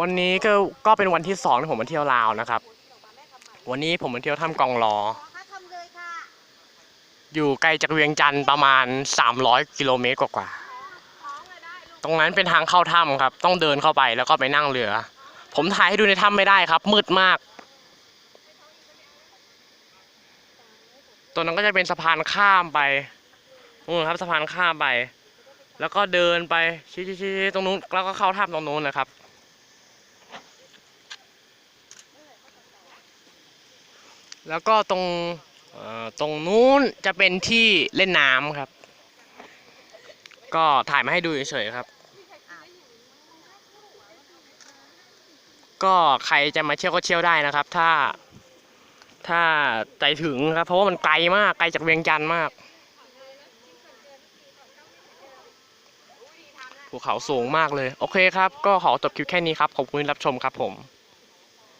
วันนี้ก็ก็เป็นวันที่สองที่ผมมาเที่ยวลาวนะครับ วันนี้ผมมาเที่ยวถ้ำกองรอ อยู่ไกลจากเวียงจันทร์ประมาณ 300 กิโลเมตรกว่าๆตรงนั้นเป็นทางเข้าถ้ำครับ ต้องเดินเข้าไปแล้วก็ไปนั่งเรือ ผมถ่ายให้ดูในถ้ำไม่ได้ครับ มืดมากตรงนั้นก็จะเป็นสะพานข้ามไปนู่นครับสะพานข้ามไป แล้วก็เดินไปชี้ๆๆตรงนู้นแล้วก็เข้าถ้ำตรงนู้นนะครับ แล้วก็ตรงตรงนู้นจะเป็นที่เล่นน้ำครับ ก็ถ่ายมาให้ดูเฉยๆครับ ก็ใครจะมาเที่ยวก็เที่ยวได้นะครับ ถ้าถ้าใจถึงครับ เพราะว่ามันไกลมากไกลจากเวียงจันทร์มากภูเขาสูงมากเลย โอเคครับ ก็ขอจบคลิปแค่นี้ครับ ขอบคุณรับชมครับผม